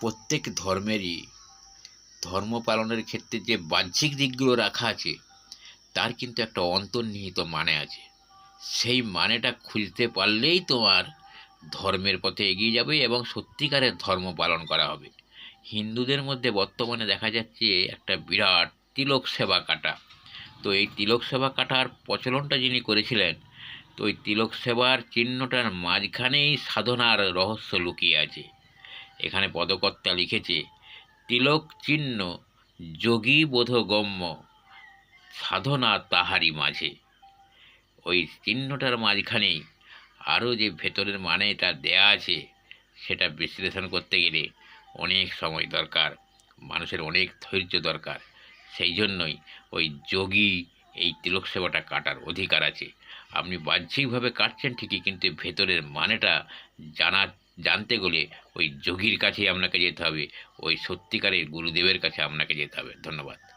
প্রত্যেক ধর্মেরই, ধর্ম পালনের ক্ষেত্রে যে বাহ্যিক দিকগুলো রাখা আছে, তার কিন্তু একটা অন্তর্নিহিত মানে আছে। সেই মানেটা খুঁজতে পারলেই তোমার ধর্মের পথে এগিয়ে যাবে এবং সত্যিকারের ধর্ম পালন করা হবে। হিন্দুদের মধ্যে বর্তমানে দেখা যাচ্ছে একটা বিরাট তিলক সেবা কাটা। তো এই তিলক সেবা কাটার প্রচলনটা যিনি করেছিলেন, তো ওই তিলক সেবার চিহ্নটার মাঝখানেই সাধনার রহস্য লুকিয়ে আছে। এখানে পদকর্তা লিখেছে, তিলক চিহ্ন যোগী বোধগম্য সাধনা তাহারি মাঝে। ওই চিহ্নটার মাঝখানেই আরও যে ভেতরের মানেটা দেয়া আছে, সেটা বিশ্লেষণ করতে গেলে অনেক সময় দরকার, মানুষের অনেক ধৈর্য দরকার। সেই জন্যই ওই যোগী, এই তিলক সেবাটা কাটার অধিকার আছে। আপনি বাহ্যিকভাবে কাটছেন ঠিকই, কিন্তু ভেতরের মানেটা জানা জানতে গেলে ওই যোগীর কাছেই আপনাকে যেতে হবে, ওই সত্যিকারের গুরুদেবের কাছে আপনাকে যেতে হবে। ধন্যবাদ।